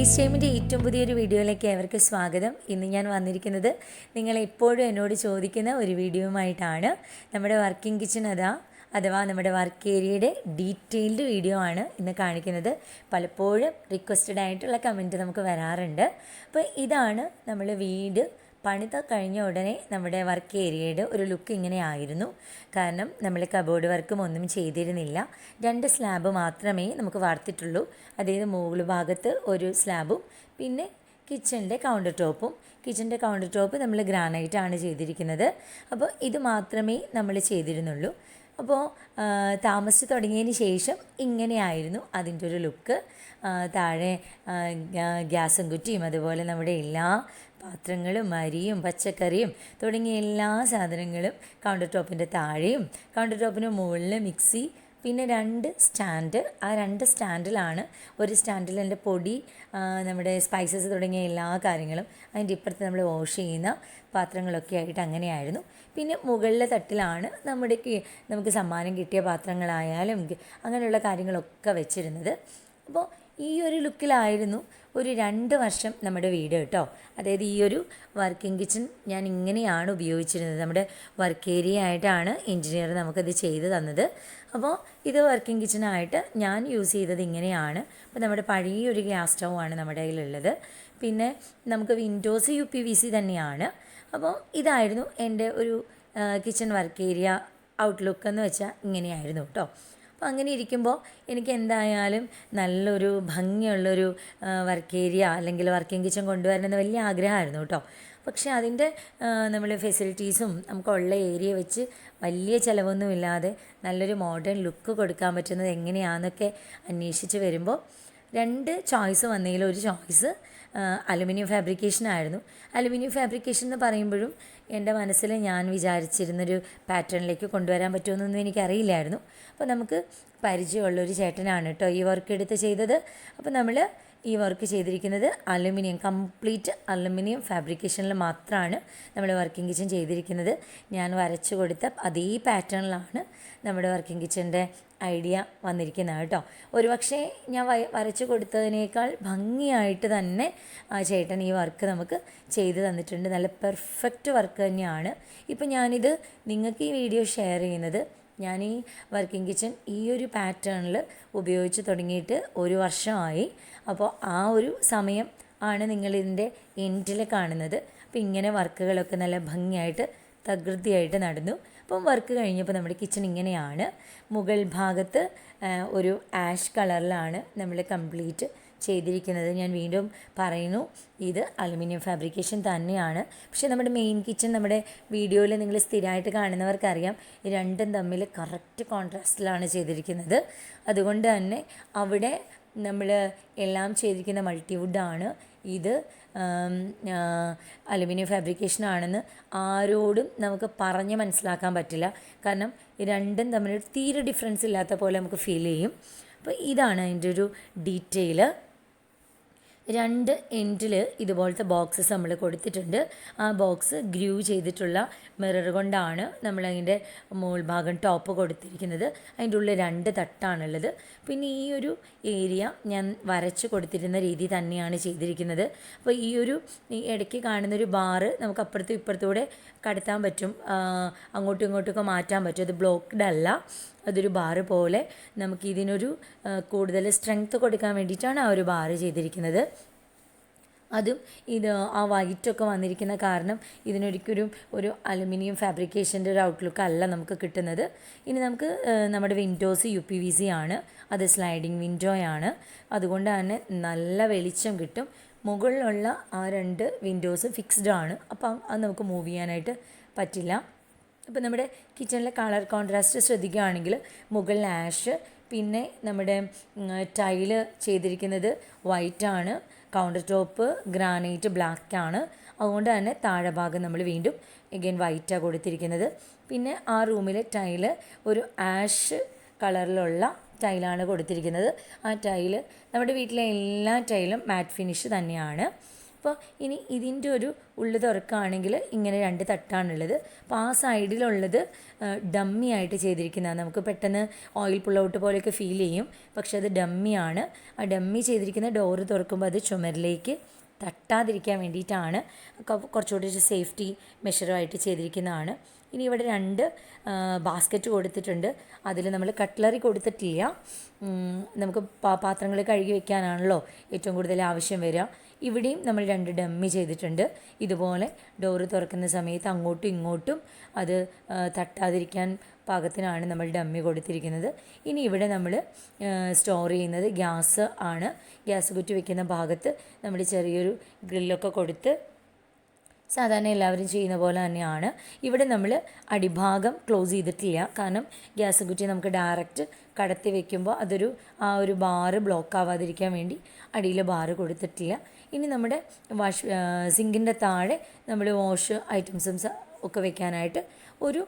Face ടൈമിന്റെ ഏറ്റവും പുതിയൊരു വീഡിയോയിലേക്ക് അവർക്ക് സ്വാഗതം. ഇന്ന് ഞാൻ വന്നിരിക്കുന്നത് നിങ്ങൾ എപ്പോഴും എന്നോട് ചോദിക്കുന്ന ഒരു വീഡിയോയുമായിട്ടാണ്. നമ്മുടെ വർക്കിംഗ് കിച്ചൺ അതാ അഥവാ നമ്മുടെ വർക്ക് ഏരിയയുടെ ഡീറ്റെയിൽഡ് വീഡിയോ ആണ് ഇന്ന് കാണിക്കുന്നത്. പലപ്പോഴും റിക്വസ്റ്റഡ് ആയിട്ടുള്ള കമന്റ് നമുക്ക് വരാറുണ്ട്. അപ്പോൾ ഇതാണ് നമ്മൾ വീട്. പണിത കഴിഞ്ഞ ഉടനെ നമ്മുടെ വർക്ക് ഏരിയയുടെ ഒരു ലുക്ക് ഇങ്ങനെ ആയിരുന്നു. കാരണം നമ്മൾ കബോർഡ് വർക്കും ഒന്നും ചെയ്തിരുന്നില്ല. രണ്ട് സ്ലാബ് മാത്രമേ നമുക്ക് വാർത്തിട്ടുള്ളൂ. അതായത് മുകൾ ഭാഗത്ത് ഒരു സ്ലാബും പിന്നെ കിച്ചണിന്റെ കൗണ്ടർ ടോപ്പും കിച്ചണിന്റെ കൗണ്ടർ ടോപ്പ് നമ്മൾ ഗ്രാനൈറ്റാണ് ചെയ്തിരിക്കുന്നത്. അപ്പോൾ ഇത് മാത്രമേ നമ്മൾ ചെയ്തിരുന്നുള്ളൂ. അപ്പോൾ താമസിച്ച് തുടങ്ങിയതിന് ശേഷം ഇങ്ങനെയായിരുന്നു അതിന്റെ ഒരു ലുക്ക് താഴെ ഗ്യാസും കുറ്റിയും അതുപോലെ നമ്മുടെ എല്ലാ പാത്രങ്ങളും അരിയും പച്ചക്കറിയും തുടങ്ങിയ എല്ലാ സാധനങ്ങളും കൗണ്ടർ ടോപ്പിന്റെ താഴെയും കൗണ്ടർ ടോപ്പിന് മുകളിൽ മിക്സി പിന്നെ രണ്ട് സ്റ്റാൻഡ് ആ രണ്ട് സ്റ്റാൻഡിലാണ് ഒരു സ്റ്റാൻഡിൽ എന്റെ പൊടി നമ്മുടെ സ്പൈസസ് തുടങ്ങിയ എല്ലാ കാര്യങ്ങളും അതിന്റെ ഇപ്പുറത്ത് നമ്മൾ വാഷ് ചെയ്യുന്ന പാത്രങ്ങളൊക്കെ ആയിട്ട് അങ്ങനെയായിരുന്നു. പിന്നെ മുകളിലെ തട്ടിലാണ് നമ്മുടെ നമുക്ക് സമ്മാനം കിട്ടിയ പാത്രങ്ങളായാലും അങ്ങനെയുള്ള കാര്യങ്ങളൊക്കെ വെച്ചിരുന്നത്. അപ്പോൾ ഈ ഒരു ലുക്കിലായിരുന്നു ഒരു രണ്ട് വർഷം നമ്മുടെ വീട് കേട്ടോ. അതായത് ഈ ഒരു വർക്കിംഗ് കിച്ചൺ ഞാൻ ഇങ്ങനെയാണ് ഉപയോഗിച്ചിരുന്നത്. നമ്മുടെ വർക്ക് ഏരിയ ആയിട്ടാണ് എൻജിനീയർ നമുക്കത് ചെയ്ത് തന്നത്. അപ്പോൾ ഇത് വർക്കിംഗ് കിച്ചണായിട്ട് ഞാൻ യൂസ് ചെയ്തത് ഇങ്ങനെയാണ്. അപ്പോൾ നമ്മുടെ പഴയ ഒരു ഗ്യാസ് സ്റ്റൗ ആണ് നമ്മുടെ കയ്യിലുള്ളത്. പിന്നെ നമുക്ക് windows U P V C തന്നെയാണ്. അപ്പോൾ ഇതായിരുന്നു എന്റെ ഒരു കിച്ചൺ വർക്ക് ഏരിയ ഔട്ട്ലുക്ക് എന്ന് വെച്ചാൽ ഇങ്ങനെയായിരുന്നു കേട്ടോ. അപ്പോൾ അങ്ങനെ ഇരിക്കുമ്പോൾ എനിക്ക് എന്തായാലും നല്ലൊരു ഭംഗിയുള്ളൊരു വർക്ക് ഏരിയ അല്ലെങ്കിൽ വർക്കിംഗ് കിച്ചൺ കൊണ്ടുവരണമെന്ന് വലിയ ആഗ്രഹമായിരുന്നു കേട്ടോ. പക്ഷേ അതിന്റെ നമ്മൾ ഫെസിലിറ്റീസും നമുക്കുള്ള ഏരിയ വെച്ച് വലിയ ചിലവൊന്നുമില്ലാതെ നല്ലൊരു മോഡേൺ ലുക്ക് കൊടുക്കാൻ പറ്റുന്നത് എങ്ങനെയാണെന്നൊക്കെ അന്വേഷിച്ച് വരുമ്പോൾ രണ്ട് ചോയ്സ് വന്നതിൽ ഒരു ചോയ്സ് അലുമിനിയം ഫാബ്രിക്കേഷൻ ആയിരുന്നു. അലുമിനിയം ഫാബ്രിക്കേഷൻ എന്ന് പറയുമ്പോഴും എന്റെ മനസ്സിൽ ഞാൻ വിചാരിച്ചിരുന്നൊരു പാറ്റേണിലേക്ക് കൊണ്ടുവരാൻ പറ്റുമെന്നൊന്നും എനിക്കറിയില്ലായിരുന്നു. അപ്പോൾ നമുക്ക് പരിചയമുള്ളൊരു ചേട്ടനാണ് കേട്ടോ ഈ വർക്ക് എടുത്ത് ചെയ്തത്. അപ്പോൾ നമ്മൾ ഈ വർക്ക് ചെയ്തിരിക്കുന്നത് അലുമിനിയം കംപ്ലീറ്റ് അലുമിനിയം ഫാബ്രിക്കേഷനിൽ മാത്രമാണ് നമ്മൾ വർക്കിംഗ് കിച്ചൺ ചെയ്തിരിക്കുന്നത്. ഞാൻ വരച്ചു കൊടുത്ത അതേ പാറ്റേണിലാണ് നമ്മുടെ വർക്കിംഗ് കിച്ചന്റെ ഐഡിയ വന്നിരിക്കുന്നത് കേട്ടോ. ഒരുപക്ഷെ ഞാൻ വരച്ചു കൊടുത്തതിനേക്കാൾ ഭംഗിയായിട്ട് തന്നെ ആ ചേട്ടൻ ഈ വർക്ക് നമുക്ക് ചെയ്ത് തന്നിട്ടുണ്ട്. നല്ല പെർഫെക്റ്റ് വർക്ക് തന്നെയാണ്. ഇപ്പം ഞാനിത് നിങ്ങൾക്ക് ഈ വീഡിയോ ഷെയർ ചെയ്യുന്നത് ഞാൻ ഈ വർക്കിംഗ് കിച്ചൺ ഈ ഒരു പാറ്റേണിൽ ഉപയോഗിച്ച് തുടങ്ങിയിട്ട് ഒരു വർഷമായി. അപ്പോൾ ആ ഒരു സമയം ആണ് നിങ്ങളിതിന്റെ എൻഡിൽ കാണുന്നത്. അപ്പോൾ ഇങ്ങനെ വർക്കുകളൊക്കെ നല്ല ഭംഗിയായിട്ട് തകൃതിയായിട്ട് നടന്നു. അപ്പം വർക്ക് കഴിഞ്ഞപ്പോൾ നമ്മുടെ കിച്ചൺ ഇങ്ങനെയാണ്. മുകൾ ഭാഗത്ത് ഒരു ആഷ് കളറിലാണ് നമ്മൾ കംപ്ലീറ്റ് ചെയ്തിരിക്കുന്നത് ഞാൻ വീണ്ടും പറയുന്നു. ഇത് അലുമിനിയം ഫാബ്രിക്കേഷൻ തന്നെയാണ്. പക്ഷേ നമ്മുടെ മെയിൻ കിച്ചൺ നമ്മുടെ വീഡിയോയിൽ നിങ്ങൾ സ്ഥിരമായിട്ട് കാണുന്നവർക്കറിയാം രണ്ടും തമ്മിൽ കറക്റ്റ് കോൺട്രാസ്റ്റിലാണ് ചെയ്തിരിക്കുന്നത്. അതുകൊണ്ട് തന്നെ അവിടെ നമ്മൾ എല്ലാം ചെയ്തിരിക്കുന്ന മൾട്ടിവുഡാണ് ഇത് അലുമിനിയം ഫാബ്രിക്കേഷൻ ആണെന്ന് ആരോടും നമുക്ക് പറഞ്ഞ് മനസ്സിലാക്കാൻ പറ്റില്ല. കാരണം രണ്ടും തമ്മിൽ തീരെ ഡിഫറൻസ് ഇല്ലാത്ത പോലെ നമുക്ക് ഫീൽ ചെയ്യും. അപ്പോൾ ഇതാണ് അതിന്റെ ഒരു ഡീറ്റെയിൽ രണ്ട് എൻഡിൽ ഇതുപോലത്തെ ബോക്സസ് നമ്മൾ കൊടുത്തിട്ടുണ്ട്. ആ ബോക്സ് ഗ്രൂ ചെയ്തിട്ടുള്ള മിറർ കൊണ്ടാണ് നമ്മൾ അതിന്റെ മുകൾ ഭാഗം ടോപ്പ് കൊടുത്തിരിക്കുന്നത്. അതിന്റെ ഉള്ളിൽ രണ്ട് തട്ടാണുള്ളത്. പിന്നെ ഈ ഒരു ഏരിയ ഞാൻ വരച്ച് കൊടുത്തിരുന്ന രീതി തന്നെയാണ് ചെയ്തിരിക്കുന്നത്. അപ്പോൾ ഈ ഒരു ഇടയ്ക്ക് കാണുന്നൊരു ബാറ് നമുക്ക് അപ്പുറത്തും ഇപ്പുറത്തൂടെ കടത്താൻ പറ്റും. അങ്ങോട്ടും ഇങ്ങോട്ടുമൊക്കെ മാറ്റാൻ പറ്റും. അത് ബ്ലോക്ക്ഡ് അല്ല. അതൊരു ബാറ് പോലെ നമുക്ക് ഇതിനൊരു കൂടുതൽ സ്ട്രെങ്ത് കൊടുക്കാൻ വേണ്ടിയിട്ടാണ് ആ ഒരു ബാറ് ചെയ്തിരിക്കുന്നത്. അതും ഇത് ആ വൈറ്റൊക്കെ വന്നിരിക്കുന്ന കാരണം ഇതിനൊരിക്കലും ഒരു അലുമിനിയം ഫാബ്രിക്കേഷന്റെ ഒരു ഔട്ട്ലുക്ക് അല്ല നമുക്ക് കിട്ടുന്നത്. ഇനി നമുക്ക് നമ്മുടെ windows U P V C ആണ്. അത് സ്ലൈഡിങ് വിൻഡോയാണ് അതുകൊണ്ട് തന്നെ നല്ല വെളിച്ചം കിട്ടും. മുകളിലുള്ള ആ രണ്ട് വിൻഡോസ് ഫിക്സ്ഡ് ആണ്. അപ്പം അത് നമുക്ക് മൂവ് ചെയ്യാനായിട്ട് പറ്റില്ല. അപ്പോൾ നമ്മുടെ കിച്ചണിലെ കളർ കോൺട്രാസ്റ്റ് ശ്രദ്ധിക്കുകയാണെങ്കിൽ മുകളിൽ ആഷ് പിന്നെ നമ്മുടെ ടൈൽ ചെയ്തിരിക്കുന്നത് വൈറ്റാണ് കൗണ്ടർ ടോപ്പ് ഗ്രാനൈറ്റ് ബ്ലാക്ക് ആണ്. അതുകൊണ്ട് തന്നെ താഴെ ഭാഗം നമ്മൾ വീണ്ടും എഗെയിൻ വൈറ്റാണ് കൊടുത്തിരിക്കുന്നത്. പിന്നെ ആ റൂമിലെ ടൈൽ ഒരു ആഷ് കളറിലുള്ള ടൈലാണ് കൊടുത്തിരിക്കുന്നത്. ആ ടൈൽ നമ്മുടെ വീട്ടിലെ എല്ലാ ടൈലും മാറ്റ് ഫിനിഷ് തന്നെയാണ്. അപ്പോൾ ഇനി ഇതിന്റെ ഒരു ഉള്ളു തുറക്കുകയാണെങ്കിൽ ഇങ്ങനെ രണ്ട് തട്ടാണുള്ളത്. അപ്പോൾ ആ സൈഡിലുള്ളത് ഡമ്മി ആയിട്ട് ചെയ്തിരിക്കുന്നതാണ്. നമുക്ക് പെട്ടെന്ന് ഓയിൽ പുൾ ഔട്ട് പോലെയൊക്കെ ഫീൽ ചെയ്യും. പക്ഷെ അത് ഡമ്മിയാണ്. ആ ഡമ്മി ചെയ്തിരിക്കുന്ന ഡോറ് തുറക്കുമ്പോൾ അത് ചുമരിലേക്ക് തട്ടാതിരിക്കാൻ വേണ്ടിയിട്ടാണ്. കുറച്ചുകൂടി സേഫ്റ്റി മെഷറുമായിട്ട് ചെയ്തിരിക്കുന്നതാണ്. ഇനി ഇവിടെ രണ്ട് ബാസ്ക്കറ്റ് കൊടുത്തിട്ടുണ്ട്. അതിൽ നമ്മൾ കട്ട്ലറി കൊടുത്തിട്ടില്ല. നമുക്ക് പാത്രങ്ങൾ കഴുകി വെക്കാനാണല്ലോ ഏറ്റവും കൂടുതൽ ആവശ്യം വരിക. ഇവിടെയും നമ്മൾ രണ്ട് ഡമ്മി ചെയ്തിട്ടുണ്ട്. ഇതുപോലെ ഡോറ് തുറക്കുന്ന സമയത്ത് അങ്ങോട്ടും ഇങ്ങോട്ടും അത് തട്ടാതിരിക്കാൻ പാകത്തിനാണ് നമ്മൾ ഡമ്മി കൊടുത്തിരിക്കുന്നത്. ഇനി ഇവിടെ നമ്മൾ സ്റ്റോർ ചെയ്യുന്നത് ഗ്യാസ് ആണ്. ഗ്യാസ് കുറ്റി വെക്കുന്ന ഭാഗത്ത് നമ്മൾ ചെറിയൊരു ഗ്രില്ലൊക്കെ കൊടുത്ത് സാധാരണ എല്ലാവരും ചെയ്യുന്ന പോലെ തന്നെയാണ്. ഇവിടെ നമ്മൾ അടിഭാഗം ക്ലോസ് ചെയ്തിട്ടില്ല. കാരണം ഗ്യാസ് കുറ്റി നമുക്ക് ഡയറക്റ്റ് കടത്തി വെക്കുമ്പോൾ അതൊരു ആ ഒരു ബാറ് ബ്ലോക്ക് ആവാതിരിക്കാൻ വേണ്ടി അടിയിൽ ബാറ് കൊടുത്തിട്ടില്ല. ഇനി നമ്മുടെ വാഷ് സിങ്കിന്റെ താഴെ നമ്മൾ വാഷ് ഐറ്റംസും ഒക്കെ വെക്കാനായിട്ട് ഒരു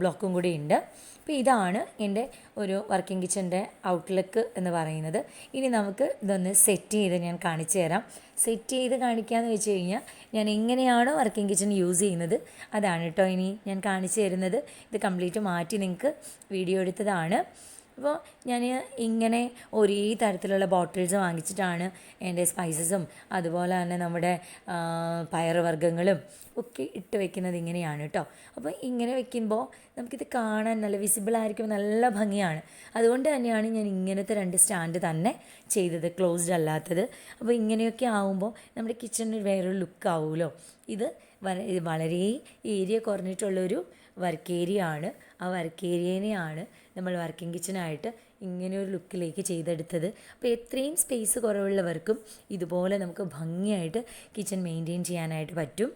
ബ്ലോക്കും കൂടി ഉണ്ട്. അപ്പോൾ ഇതാണ് എന്റെ ഒരു വർക്കിംഗ് കിച്ചന്റെ ഔട്ട്ലുക്ക് എന്ന് പറയുന്നത്. ഇനി നമുക്ക് ഇതൊന്ന് സെറ്റ് ചെയ്ത് ഞാൻ കാണിച്ചു തരാം. സെറ്റ് ചെയ്ത് കാണിക്കാമെന്ന് വെച്ച് കഴിഞ്ഞാൽ ഞാൻ എങ്ങനെയാണോ വർക്കിംഗ് കിച്ചൺ യൂസ് ചെയ്യുന്നത് അതാണ് കേട്ടോ ഇനി ഞാൻ കാണിച്ചു തരുന്നത്. ഇത് കംപ്ലീറ്റ് മാറ്റി നിങ്ങൾക്ക് വീഡിയോ എടുത്തതാണ്. അപ്പോൾ ഞാൻ ഇങ്ങനെ ഒരേ തരത്തിലുള്ള ബോട്ടിൽസ് വാങ്ങിച്ചിട്ടാണ് എന്റെ സ്പൈസസും അതുപോലെ തന്നെ നമ്മുടെ പയറുവർഗങ്ങളും ഒക്കെ ഇട്ട് വെക്കുന്നത് ഇങ്ങനെയാണ് കേട്ടോ അപ്പോൾ ഇങ്ങനെ വെക്കുമ്പോൾ നമുക്കിത് കാണാൻ നല്ല വിസിബിൾ ആയിരിക്കും നല്ല ഭംഗിയാണ്. അതുകൊണ്ട് തന്നെയാണ് ഞാൻ ഇങ്ങനത്തെ രണ്ട് സ്റ്റാൻഡ് തന്നെ ചെയ്തത് ക്ലോസ്ഡ് അല്ലാത്തത്. അപ്പോൾ ഇങ്ങനെയൊക്കെ ആവുമ്പോൾ നമ്മുടെ കിച്ചണിന് വേറൊരു ലുക്ക് ആവുമല്ലോ ഇത് വളരെ ഏരിയ കുറഞ്ഞിട്ടുള്ളൊരു വർക്ക് ഏരിയ ആണ്. ആ വർക്ക് ഏരിയനെയാണ് നമ്മൾ വർക്കിംഗ് കിച്ചനായിട്ട് ഇങ്ങനെ ഒരു ലുക്കിലേക്ക് ചെയ്തെടുത്തത്. അപ്പോൾ എത്രയും സ്പേസ് കുറവുള്ളവർക്കും ഇതുപോലെ നമുക്ക് ഭംഗിയായിട്ട് കിച്ചൺ മെയിന്റെയിൻ ചെയ്യാനായിട്ട് പറ്റും.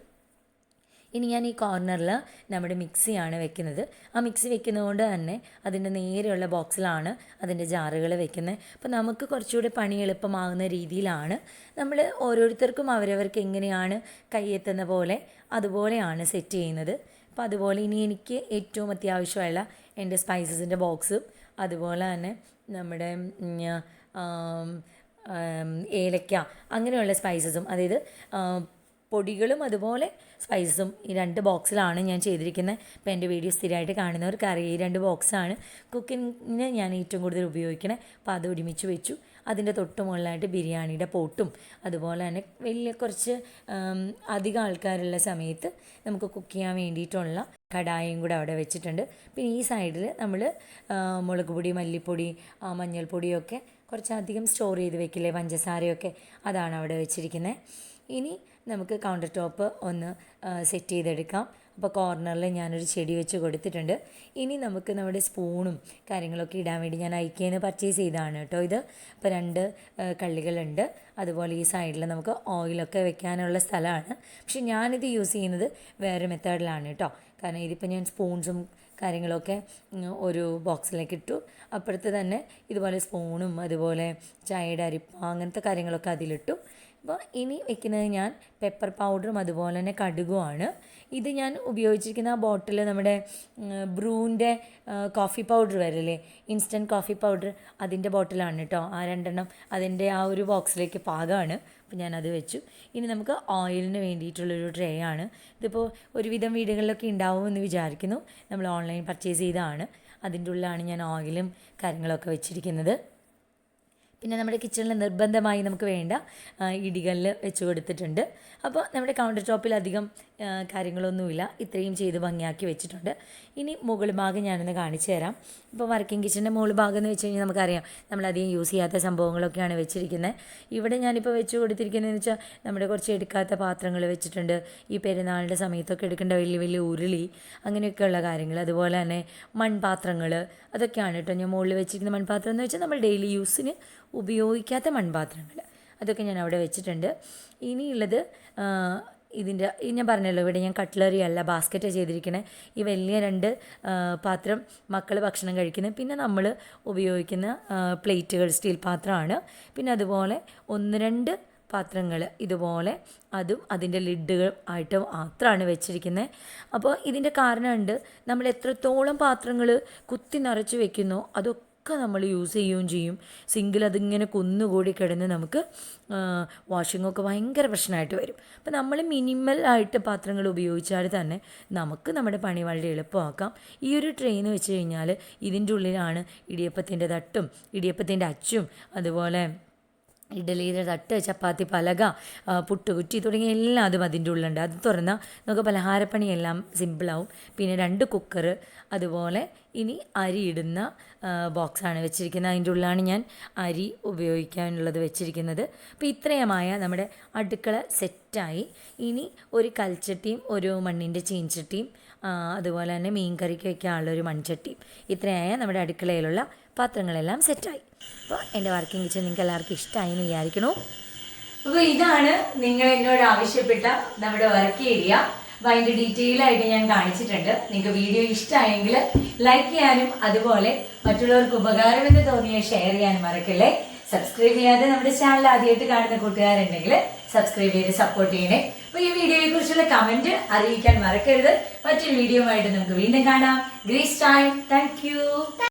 ഇനി ഞാൻ ഈ കോർണറിൽ നമ്മുടെ മിക്സിയാണ് വെക്കുന്നത്. ആ മിക്സി വെക്കുന്നതുകൊണ്ട് തന്നെ അതിന്റെ നേരെയുള്ള ബോക്സിലാണ് അതിന്റെ ജാറുകൾ വെക്കുന്നത്. അപ്പോൾ നമുക്ക് കുറച്ചുകൂടി പണി എളുപ്പമാകുന്ന രീതിയിലാണ്. നമ്മൾ ഓരോരുത്തർക്കും അവരവർക്ക് എങ്ങനെയാണ് കൈയെത്തുന്ന പോലെ അതുപോലെയാണ് സെറ്റ് ചെയ്യുന്നത്. അപ്പോൾ അതുപോലെ ഇനി എനിക്ക് ഏറ്റവും അത്യാവശ്യമുള്ള എന്റെ സ്പൈസസിന്റെ ബോക്സ്. അതുപോലെ തന്നെ നമ്മുടെ ഏലക്ക അങ്ങനെയുള്ള സ്പൈസസും. അതായത് പൊടികളും അതുപോലെ സ്പൈസസും ഈ രണ്ട് ബോക്സിലാണ് ഞാൻ ചെയ്തിരിക്കുന്നത്. അപ്പോൾ എന്റെ വീഡിയോ സ്ഥിരമായിട്ട് കാണുന്നവർക്ക് അറിയാം ഈ രണ്ട് ബോക്സാണ് കുക്കിങ്ങിന് ഞാൻ ഏറ്റവും കൂടുതൽ ഉപയോഗിക്കണേ. അപ്പോൾ അത് ഒരുമിച്ച് വെച്ചു. അതിന്റെ തൊട്ട് മുകളിലായിട്ട് ബിരിയാണിയുടെ പോട്ടും അതുപോലെ തന്നെ വലിയ കുറച്ച് അധികം ആൾക്കാരുള്ള സമയത്ത് നമുക്ക് കുക്ക് ചെയ്യാൻ വേണ്ടിയിട്ടുള്ള കടായും കൂടെ അവിടെ വെച്ചിട്ടുണ്ട്. പിന്നെ ഈ സൈഡിൽ നമ്മൾ മുളക് പൊടി മല്ലിപ്പൊടി മഞ്ഞൾപ്പൊടിയൊക്കെ കുറച്ചധികം സ്റ്റോർ ചെയ്ത് വെക്കില്ലേ പഞ്ചസാരയൊക്കെ അതാണ് അവിടെ വെച്ചിരിക്കുന്നത് ഇനി നമുക്ക് കൗണ്ടർ ടോപ്പ് ഒന്ന് സെറ്റ് ചെയ്തെടുക്കാം. അപ്പോൾ കോർണറിൽ ഞാനൊരു ചെടി വെച്ച് കൊടുത്തിട്ടുണ്ട്. ഇനി നമുക്ക് നമ്മുടെ സ്പൂണും കാര്യങ്ങളൊക്കെ ഇടാൻ വേണ്ടി ഞാൻ ഐക്കേന്ന് പർച്ചേസ് ചെയ്തതാണ് കേട്ടോ ഇത്. ഇപ്പോൾ രണ്ട് കള്ളികളുണ്ട്. അതുപോലെ ഈ സൈഡിൽ നമുക്ക് ഓയിലൊക്കെ വെക്കാനുള്ള സ്ഥലമാണ്. പക്ഷെ ഞാനിത് യൂസ് ചെയ്യുന്നത് വേറെ മെത്തേഡിലാണ് കേട്ടോ. കാരണം ഇതിപ്പോൾ ഞാൻ സ്പൂൺസും കാര്യങ്ങളൊക്കെ ഒരു ബോക്സിലേക്ക് ഇട്ടു അപ്പുറത്ത് തന്നെ ഇതുപോലെ സ്പൂണും അതുപോലെ ചായയുടെ അരിപ്പ അങ്ങനത്തെ കാര്യങ്ങളൊക്കെ അതിലിട്ടു. അപ്പോൾ ഇനി വെക്കുന്നത് ഞാൻ പെപ്പർ പൗഡറും അതുപോലെ തന്നെ കടുകുമാണ്. ഇത് ഞാൻ ഉപയോഗിച്ചിരിക്കുന്ന ബോട്ടിൽ നമ്മുടെ ബ്രൂവിന്റെ കോഫി പൗഡർ വരില്ലേ? ഇൻസ്റ്റന്റ് കോഫി പൗഡർ അതിന്റെ ബോട്ടിലാണ് കേട്ടോ ആ രണ്ടെണ്ണം അതിന്റെ ആ ഒരു ബോക്സിലേക്ക് പാകമാണ് അപ്പോൾ ഞാനത് വെച്ചു. ഇനി നമുക്ക് ഓയിലിന് വേണ്ടിയിട്ടുള്ളൊരു ട്രേ ആണ്. ഇതിപ്പോൾ ഒരുവിധം വീടുകളിലൊക്കെ ഉണ്ടാവുമെന്ന് വിചാരിക്കുന്നു. നമ്മൾ ഓൺലൈൻ പർച്ചേസ് ചെയ്തതാണ്. അതിന്റെ ഉള്ളിലാണ് ഞാൻ ഓയിലും കാര്യങ്ങളൊക്കെ വെച്ചിരിക്കുന്നത്. പിന്നെ നമ്മുടെ കിച്ചണിൽ നിർബന്ധമായി നമുക്ക് വേണ്ട ഇടികളിൽ വെച്ച് കൊടുത്തിട്ടുണ്ട്. അപ്പോൾ നമ്മുടെ കൗണ്ടർ ടോപ്പിൽ അധികം കാര്യങ്ങളൊന്നുമില്ല. ഇത്രയും ചെയ്ത് ഭംഗിയാക്കി വെച്ചിട്ടുണ്ട്. ഇനി മുകൾ ഭാഗം ഞാനൊന്ന് കാണിച്ചു തരാം. ഇപ്പോൾ വർക്കിംഗ് കിച്ചന്റെ മുകൾ ഭാഗം എന്ന് വെച്ച് കഴിഞ്ഞാൽ നമുക്കറിയാം. നമ്മളധികം യൂസ് ചെയ്യാത്ത സംഭവങ്ങളൊക്കെയാണ് വെച്ചിരിക്കുന്നത് ഇവിടെ ഞാനിപ്പോൾ വെച്ച് കൊടുത്തിരിക്കുന്നതെന്ന് വെച്ചാൽ നമ്മുടെ കുറച്ച് എടുക്കാത്ത പാത്രങ്ങൾ വെച്ചിട്ടുണ്ട്. ഈ പെരുന്നാളിന്റെ സമയത്തൊക്കെ എടുക്കേണ്ട വലിയ വലിയ ഉരുളി അങ്ങനെയൊക്കെയുള്ള കാര്യങ്ങൾ. അതുപോലെ തന്നെ മൺപാത്രങ്ങൾ അതൊക്കെയാണ് കേട്ടോ ഞാൻ മുകളിൽ വെച്ചിരിക്കുന്ന മൺപാത്രം എന്ന് വെച്ചാൽ നമ്മൾ ഡെയിലി യൂസിന് ഉപയോഗിക്കാത്ത മൺപാത്രങ്ങൾ. അതൊക്കെ ഞാൻ അവിടെ വെച്ചിട്ടുണ്ട്. ഇനിയുള്ളത് ഇതിന്റെ ഞാൻ പറഞ്ഞല്ലോ ഇവിടെ ഞാൻ കട്ട്ലറി അല്ല ബാസ്ക്കറ്റ് ചെയ്തിരിക്കുന്നത് ഈ വലിയ രണ്ട് പാത്രം മക്കൾ ഭക്ഷണം കഴിക്കുന്നത് പിന്നെ നമ്മൾ ഉപയോഗിക്കുന്ന പ്ലേറ്റുകൾ സ്റ്റീൽ പാത്രമാണ്. പിന്നെ അതുപോലെ ഒന്ന് രണ്ട് പാത്രങ്ങൾ ഇതുപോലെ അതും അതിന്റെ ലിഡുകൾ ആയിട്ട് മാത്രമാണ് വെച്ചിരിക്കുന്നത് അപ്പോൾ ഇതിന്റെ കാരണമുണ്ട് നമ്മൾ എത്രത്തോളം പാത്രങ്ങൾ കുത്തി നിറച്ച് വെക്കുന്നോ അതൊക്കെ ഒക്കെ നമ്മൾ യൂസ് ചെയ്യുകയും ചെയ്യും. സിങ്കിൽ അതിങ്ങനെ കുന്നുകൂടി കിടന്ന് നമുക്ക് വാഷിങ്ങൊക്കെ ഭയങ്കര പ്രശ്നമായിട്ട് വരും. അപ്പം നമ്മൾ മിനിമൽ ആയിട്ട് പാത്രങ്ങൾ ഉപയോഗിച്ചാൽ തന്നെ നമുക്ക് നമ്മുടെ പണി വളരെ എളുപ്പമാക്കാം. ഈ ഒരു ട്രേ എന്ന് വെച്ച് കഴിഞ്ഞാൽ ഇതിന്റെ ഉള്ളിലാണ് ഇടിയപ്പത്തിന്റെ തട്ടും ഇടിയപ്പത്തിന്റെ അച്ചും അതുപോലെ ഇഡലിയുടെ തട്ട് ചപ്പാത്തി പലക പുട്ട് പുട്ടുകുറ്റി തുടങ്ങിയ എല്ലാം അതും അതിന്റെ ഉള്ളിലുണ്ട് അത് തുറന്നാൽ നമുക്ക് പലഹാരപ്പണിയെല്ലാം സിമ്പിളാവും പിന്നെ രണ്ട് കുക്കർ അതുപോലെ ഇനി അരി ഇടുന്ന ബോക്സാണ് വെച്ചിരിക്കുന്നത്. അതിന്റെ ഉള്ളിലാണ് ഞാൻ അരി ഉപയോഗിക്കാനുള്ളത് വെച്ചിരിക്കുന്നത്. അപ്പോൾ ഇത്രയുമായ നമ്മുടെ അടുക്കള സെറ്റായി. ഇനി ഒരു കൽച്ചട്ടിയും ഒരു മണ്ണിന്റെ ചീൻചട്ടിയും അതുപോലെ തന്നെ മീൻ കറിക്ക് വയ്ക്കാനുള്ള ഒരു മൺചട്ടിയും. ഇത്രയായ നമ്മുടെ അടുക്കളയിലുള്ള പാത്രങ്ങളെല്ലാം സെറ്റായി. അപ്പോൾ എന്റെ വർക്കിംഗ് കിച്ചൺ നിങ്ങൾക്ക് എല്ലാവർക്കും ഇഷ്ടമായി എന്ന് വിചാരിക്കണു അപ്പോൾ ഇതാണ് നിങ്ങൾ എന്നോട് ആവശ്യപ്പെട്ട നമ്മുടെ വർക്ക് ഏരിയ അപ്പോൾ അതിന്റെ ഡീറ്റെയിൽ ആയിട്ട് ഞാൻ കാണിച്ചിട്ടുണ്ട്. നിങ്ങൾക്ക് വീഡിയോ ഇഷ്ടമായെങ്കിൽ ലൈക്ക് ചെയ്യാനും അതുപോലെ മറ്റുള്ളവർക്ക് ഉപകാരമെന്ന് തോന്നിയ ഷെയർ ചെയ്യാനും മറക്കല്ലേ? സബ്സ്ക്രൈബ് ചെയ്യാതെ നമ്മുടെ ചാനൽ ആദ്യമായിട്ട് കാണുന്ന കൂട്ടുകാരുണ്ടെങ്കിൽ സബ്സ്ക്രൈബ് ചെയ്ത് സപ്പോർട്ട് ചെയ്യണേ. അപ്പോൾ ഈ വീഡിയോയെ കുറിച്ചുള്ള കമന്റ് അറിയിക്കാൻ മറക്കരുത്. മറ്റൊരു വീഡിയോ ആയിട്ട് നമുക്ക് വീണ്ടും കാണാം. Greece time thank